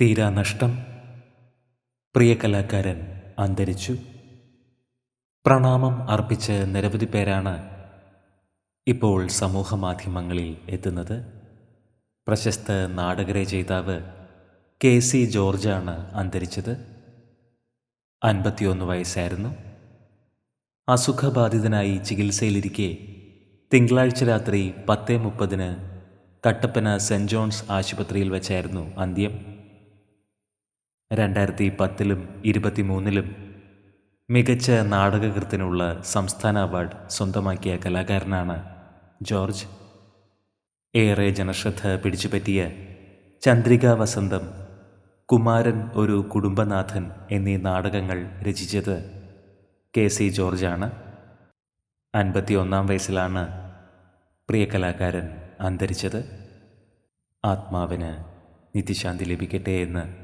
തീരാ നഷ്ടം. പ്രിയ കലാകാരൻ അന്തരിച്ചു. പ്രണാമം അർപ്പിച്ച് നിരവധി പേരാണ് ഇപ്പോൾ സമൂഹ മാധ്യമങ്ങളിൽ എത്തുന്നത്. പ്രശസ്ത നാടകരചയിതാവ് കെ സി ജോർജാണ് അന്തരിച്ചത്. അൻപത്തിയൊന്ന് വയസ്സായിരുന്നു. അസുഖബാധിതനായി ചികിത്സയിലിരിക്കെ തിങ്കളാഴ്ച രാത്രി പത്ത് മുപ്പതിന് കട്ടപ്പന സെന്റ് ജോൺസ് ആശുപത്രിയിൽ വെച്ചായിരുന്നു അന്ത്യം. രണ്ടായിരത്തി പത്തിലും ഇരുപത്തിമൂന്നിലും മികച്ച നാടകകൃത്തിനുള്ള സംസ്ഥാന അവാർഡ് സ്വന്തമാക്കിയ കലാകാരനാണ് ജോർജ്. ഏറെ ജനശ്രദ്ധ പിടിച്ചുപറ്റിയ ചന്ദ്രിക വസന്തം കുമാരൻ ഒരു കുടുംബനാഥൻ എന്നീ നാടകങ്ങൾ രചിച്ചത് കെ സി ജോർജാണ്. അൻപത്തിയൊന്നാം വയസ്സിലാണ് പ്രിയ കലാകാരൻ അന്തരിച്ചത്. ആത്മാവിന് നിത്യശാന്തി ലഭിക്കട്ടെ എന്ന്